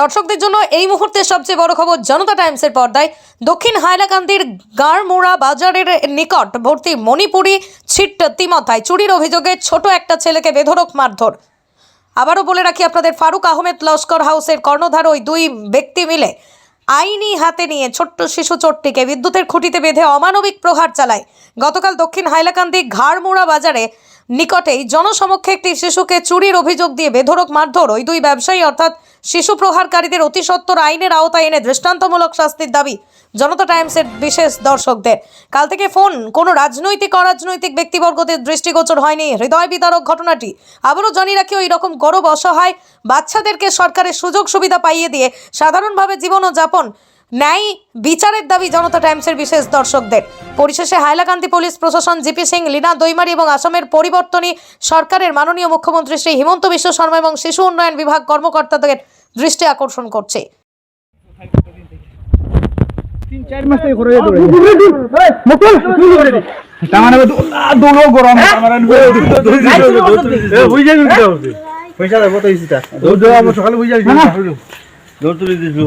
দর্শকদের জন্য এই মুহূর্তে সবচেয়ে বড় খবর জনতা টাইমসের পর্দায়। দক্ষিণ হাইলাকান্দির গাড়মোড়া বাজারের নিকট ভর্তি মণিপুরি ছিট তিমতায় চুরির অভিযোগে ছোট একটা ছেলেকে বেধড়ক মারধর। আবারও বলে রাখি আপনাদের, ফারুক আহমেদ লস্কর হাউসের কর্ণধার ওই দুই ব্যক্তি মিলে আইনি হাতে নিয়ে ছোট্ট শিশু চোরটিকে বিদ্যুতের খুঁটিতে বেঁধে অমানবিক প্রহার চালায়। গতকাল দক্ষিণ হাইলাকান্দি ঘাড়মোড়া বাজারে নিকটেই জনসমক্ষে একটি শিশুকে চুরির অভিযোগ দিয়ে বেধড়ক মারধর। ওই দুই ব্যবসায়ী, অর্থাৎ শিশু প্রহারকারীদের অতি সত্বর আইনের আওতায় এনে দৃষ্টান্তমূলক শাস্তির দাবি জনতা টাইমসের বিশেষ দর্শকদের। কাল থেকে ফোন, কোনো রাজনৈতিক, অরাজনৈতিক ব্যক্তিবর্গদের দৃষ্টিগোচর হয়নি। হৃদয় বিদারক ঘটনাটি। আবারও জানিয়ে রাখি, ওই রকম গরব, অসহায় বাচ্চাদেরকে সরকারের সুযোগ সুবিধা পাইয়ে দিয়ে সাধারণভাবে জীবনযাপন ন্যায় বিচারের দাবি জনতা টাইমসের বিশেষ দর্শকদের পরিশেষে হাইলাকান্দি পুলিশ প্রশাসন জিপি সিং লীনা দৈমারি এবং আসামের পরিবর্তনী সরকারের মাননীয় মুখ্যমন্ত্রী শ্রী হিমন্ত বিশ্ব শর্মা এবং শিশু উন্নয়ন বিভাগ কর্মকর্তাদের দৃষ্টি আকর্ষণ করছে মানে পয়সা দেবো তো সকালে বুঝে দৌড় তুলে দিছিল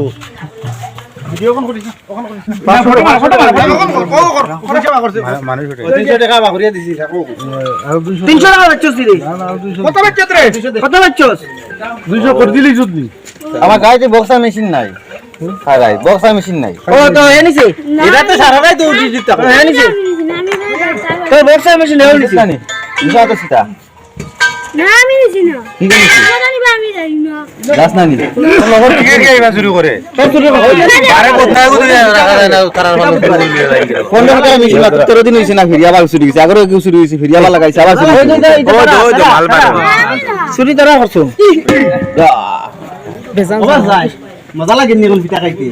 আমার গাড়িতে বক্সা মেশিন নাই। হ্যাঁ গাই বক্সা মেশিন নাই। ও তো এনেছে এটা তো সারাটাই দৌড় দিয়ে দিতে হবে। এনেছে তো বক্সা মেশিন এও নিছে? তো না আমি নিছি না। ঠিক আছে গাছ 13 দিন হইছে না ফিরিয়া আবার শুরু হইছে আগরে কেউ শুরু হইছে ফিরিয়া আবার লাগাইছে আবার চুরি তারা করছ মজা লাগে নি কোন পিঠা খাইতে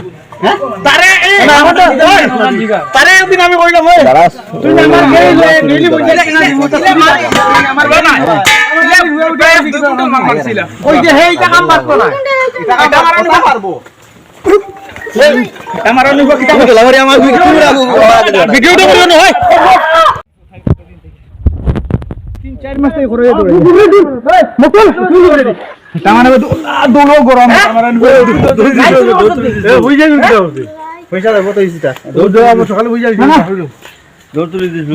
তারে তারে একদিন আমি কইলাম তারা তুই নাম্বার গেলে নিলি বুঝে না আমার ওই যে হেইটা কাম বাদ করা এটা আমার অনুভব পারব আমার অনুভব কিটা লাগরে আমার ভিডিওটা করে নে হয় তিন চার মাস থেকে ঘুরে দৌড়ে মুকুল তার মানে দৌড়ো গরম বুঝে যাচ্ছি পয়সা দেবো তো ইসিটা সকালে বুঝে যাচ্ছি দৌড় তুলে দিছি